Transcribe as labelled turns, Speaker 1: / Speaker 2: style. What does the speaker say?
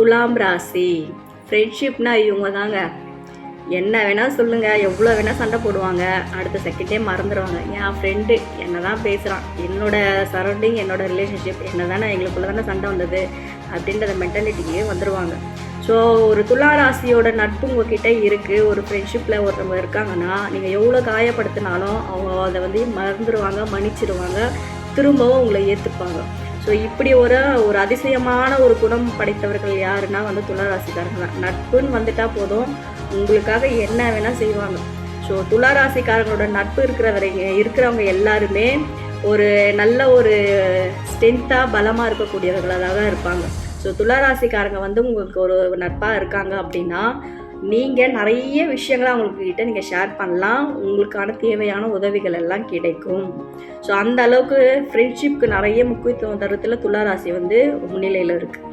Speaker 1: துலாம் ராசி. ஃப்ரெண்ட்ஷிப்னா இவங்க தாங்க என்ன வேணால் சொல்லுங்கள் எவ்வளோ வேணால் சண்டை போடுவாங்க. அடுத்த செகண்டே மறந்துடுவாங்க என் ஃப்ரெண்டு என்ன தான் பேசுகிறான் என்னோட சரௌண்டிங் என்னோடய ரிலேஷன்ஷிப் என்ன தானே எங்களுக்குள்ள தானே சண்டை வந்தது அப்படின்றத மென்டாலிட்டிக்கு வந்துடுவாங்க ஸோ ஒரு துலா ராசியோட நட்பு உங்ககிட்ட இருக்குது ஒரு ஃப்ரெண்ட்ஷிப்பில் ஒருத்தவங்க இருக்காங்கன்னா நீங்கள் எவ்வளோ காயப்படுத்தினாலும் அவங்க அதை வந்து மறந்துடுவாங்க மன்னிச்சிடுவாங்க திரும்பவும் உங்களை ஏற்றுப்பாங்க ஸோ இப்படி ஒரு ஒரு அதிசயமான ஒரு குணம் படைத்தவர்கள் யாருன்னா வந்து துளாராசிக்காரங்க தான். நட்புன்னு வந்துட்டால் போதும். உங்களுக்காக என்ன வேணால் செய்வாங்க. ஸோ துளாராசிக்காரங்களோட நட்பு இருக்கிறவரைங்க இருக்கிறவங்க எல்லாருமே ஒரு நல்ல ஒரு ஸ்ட்ரென்த்தாக பலமாக இருக்கக்கூடியவர்களாக தான் இருப்பாங்க. ஸோ துளாராசிக்காரங்க வந்து உங்களுக்கு ஒரு நட்பாக இருக்காங்க அப்படின்னா நீங்கள் நிறைய விஷயங்களை அவங்களுக்கு கிட்ட நீங்கள் ஷேர் பண்ணலாம். உங்களுக்கான தேவையான உதவிகள் எல்லாம் கிடைக்கும். ஸோ அந்த அளவுக்கு ஃப்ரெண்ட்ஷிப்க்கு நிறைய முக்கியத்துவம் தரத்தில் துளாராசி வந்து முன்னிலையில் இருக்குது